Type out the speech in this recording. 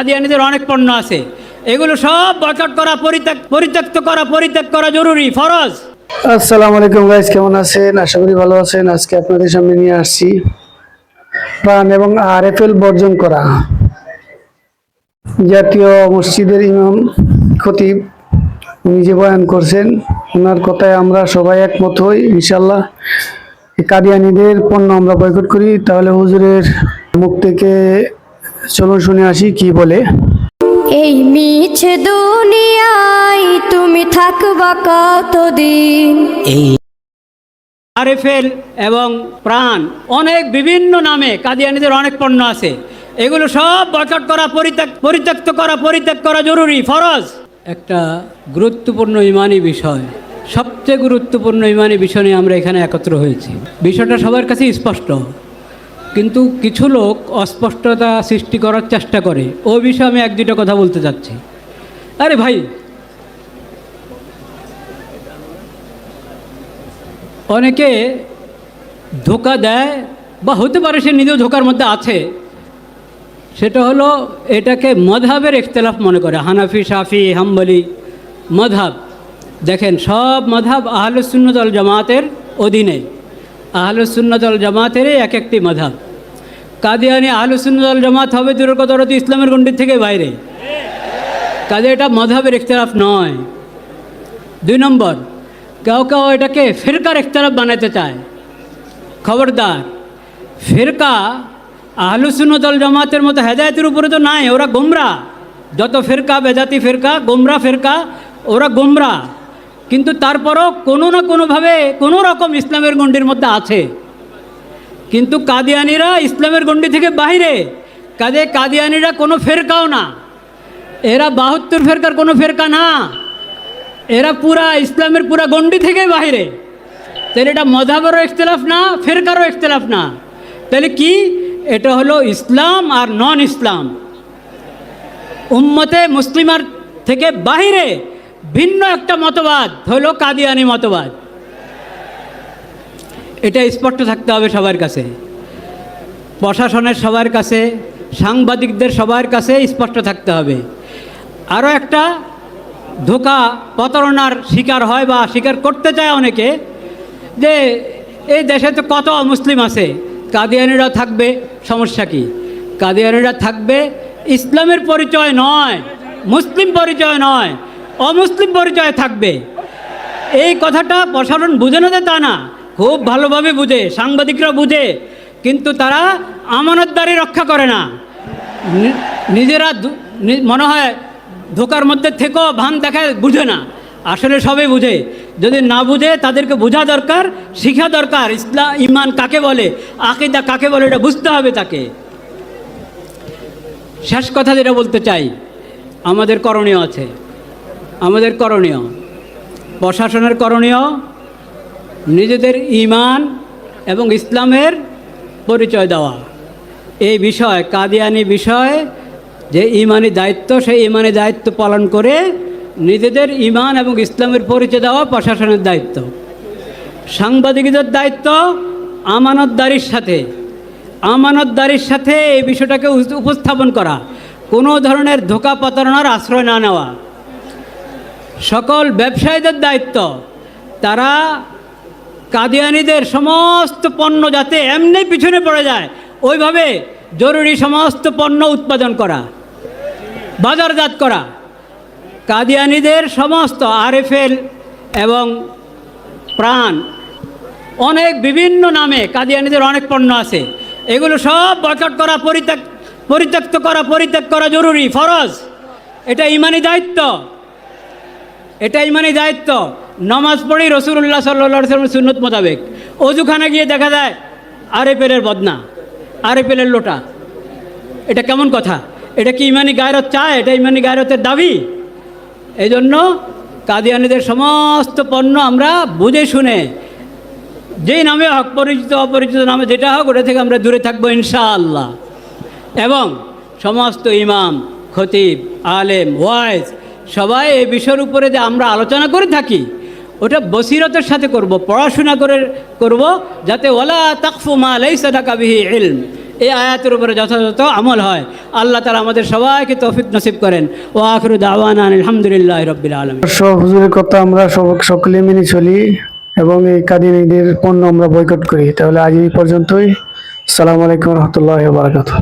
কাদিয়ানিদের অনেক পণ্য আছে। এগুলো সব বয়কট করা পরিত্যাগ পরিত্যক্ত করা পরিত্যাগ করা জরুরি, ফরজ। আসসালামু আলাইকুম গাইজ কেমন আছেন? আশা করি ভালো আছেন। আজকে আপনাদের সামনে নিয়ে আসছি প্রাণ এবং আরএফএল বর্জন করা জাতীয় মসজিদের ইমাম খতিব নিজে বয়ান করছেন। ওনার কথায় আমরা সবাই একমত হই ইনশাল্লাহ কাদিয়ানিদের পণ্য আমরা বয়কট করি। তাহলে হুজুরের মুখ থেকে চলুন শুনে আসি কি বলে। এই মিছে দুনিয়ায় তুমি থাকবা কতদিন? এই আরএফএল এবং প্রাণ অনেক বিভিন্ন নামে কাদিয়ানিদের অনেক পণ্য আছে। এগুলো সব বয়কট করা পরিত্যাগ পরিত্যক্ত করা পরিত্যাগ করা জরুরি ফরজ। একটা গুরুত্বপূর্ণ ইমানি বিষয় সবচেয়ে গুরুত্বপূর্ণ ইমানি বিষয় নিয়ে আমরা এখানে একত্র হয়েছি। বিষয়টা সবার কাছে স্পষ্ট। কিন্তু কিছু লোক অস্পষ্টতা সৃষ্টি করার চেষ্টা করে। ও বিষয়ে আমি এক দুটো কথা বলতে চাচ্ছি। আরে ভাই! অনেকে ধোকা দেয় বা হতে পারে সে নিজেও ধোকার মধ্যে আছে। সেটা হলো এটাকে মধাবের ইখতলাফ মনে করে। হানাফি সাফি হাম্বলি মধাব। দেখেন, সব মধাব আহলুসুন্নতল জামাতের অধীনে আহলুসুন্নতল জামাতেরই এক একটি মধাব। কাদিয়ানি আহলুসুন্নতল জামাত হবে দূরের কথা তো ইসলামের গণ্ডির থেকে বাইরে। কাজে এটা মধাবের ইখতলাফ নয়। দুই নম্বর, কেউ কেউ এটাকে ফিরকার ইখতলাফ বানাতে চায়। খবরদার, ফিরকা আহলুসুন্নতল জামাতের মতো হেদায়তের উপরে তো নাই, ওরা গোমরা। যত ফেরকা, বেজাতি ফেরকা, গোমরা ফেরকা, ওরা গোমরা। কিন্তু তারপরও কোনো না কোনোভাবে কোনো রকম ইসলামের গণ্ডির মধ্যে আছে। কিন্তু কাদিয়ানিরা ইসলামের গণ্ডি থেকে বাইরে কাজে কাদিয়ানিরা কোনো ফেরকাও না। এরা বাহাত্তর ফেরকার কোনো ফেরকা না। এরা পুরা ইসলামের পুরা গণ্ডি থেকে বাইরে তাহলে এটা মধাবেরও ইখতলাফ না, ফেরকারও ইখতলাফ না। তাহলে কি? এটা হলো ইসলাম আর নন ইসলাম উম্মতে মুসলিমার থেকে বাহিরে ভিন্ন একটা মতবাদ হলো কাদিয়ানি মতবাদ। এটা স্পষ্ট থাকতে হবে সবার কাছে। প্রশাসনের সবার কাছে, সাংবাদিকদের সবার কাছে স্পষ্ট থাকতে হবে। আরও একটা ধোকা প্রতারণার শিকার হয় বা স্বীকার করতে চায় অনেকে যে, এই দেশে তো কত মুসলিম আছে? কাদিয়ানিরা থাকবে, সমস্যা কি? কাদিয়ানিরা থাকবে, ইসলামের পরিচয় নয়, মুসলিম পরিচয় নয়, অমুসলিম পরিচয় থাকবে। এই কথাটা প্রসারণ বুঝে না তা না। খুব ভালোভাবে বুঝে সাংবাদিকরা বুঝে, কিন্তু তারা আমানতদারি রক্ষা করে না। নিজেরা মনে হয় ধোকার মধ্যে থেকেও ভান দেখায়, বুঝে না। আসলে সবে বুঝে। যদি না বুঝে, তাদেরকে বোঝা দরকার, শিখা দরকার। ইসলাম ইমান কাকে বলে, আকিদা কাকে বলে, এটা বুঝতে হবে তাকে। শেষ কথা যেটা বলতে চাই, আমাদের করণীয় আছে। আমাদের করণীয়, প্রশাসনের করণীয় নিজেদের ইমান এবং ইসলামের পরিচয় দেওয়া। এই বিষয়, কাদিয়ানি বিষয়, যে ইমানি দায়িত্ব, সেই ইমানি দায়িত্ব পালন করে নিজেদের ইমান এবং ইসলামের পরিচয় দেওয়া প্রশাসনের দায়িত্ব। সাংবাদিকদের দায়িত্ব আমানতদারির সাথে। আমানতদারির সাথে এই বিষয়টাকে উপস্থাপন করা। কোনো ধরনের ধোকা প্রতারণার আশ্রয় না নেওয়া। সকল ব্যবসায়ীদের দায়িত্ব। তারা কাদিয়ানিদের সমস্ত পণ্য যাতে এমনি পিছনে পড়ে যায়, ওইভাবে জরুরি সমস্ত পণ্য উৎপাদন করা, বাজারজাত করা। কাদিয়ানিদের সমস্ত আরএফএল এবং প্রাণ, অনেক বিভিন্ন নামে কাদিয়ানিদের অনেক পণ্য আছে। এগুলো সব বয়কট করা পরিত্যাগ পরিত্যক্ত করা পরিত্যাগ করা জরুরি, ফরজ। এটা ইমানি দায়িত্ব। এটা ইমানি দায়িত্ব। নমাজ পড়ি রসুল্লাহ সাল্লা সুন্নত মোতাবেক। অজুখানে গিয়ে দেখা যায়, আরে পেলের বদনা, আরে পেলের লোটা। এটা কেমন কথা? এটা কি ইমানি গায়রত চায়? এটা ইমানি গায়রতের দাবি? এই জন্য কাদিয়ানিদের সমস্ত পণ্য আমরা বুঝে শুনে, যেই নামে হক পরিচিত, অপরিচিত নামে যেটা হোক, ওটা থেকে আমরা দূরে থাকব ইনশাআল্লাহ। এবং সমস্ত ইমাম, খতিব, আলেম, ওয়াইজ সবাই এই বিষয়ের উপরে যে আমরা আলোচনা করে থাকি ওটা বসিরতের সাথে করব, পড়াশোনা করে করব, যাতে ওলা তাকফু মা লাইসা বিহি ইলম। এই আয়াতের উপরে যথাযথ আমল হয়। আল্লাহ তালা আমাদের সবাইকে তৌফিক নসিব করেন। ও আখরু দাওয়ান আলহামদুলিল্লাহ রবিল আলম সব হুজুরের কথা আমরা সকলে মেনে চলি এবং এই কাদিনীদের পণ্য আমরা বয়কট করি। তাহলে আজ এই পর্যন্তই। আসসালামু আলাইকুম রহমতুল্লাহ বারাকাতুহ।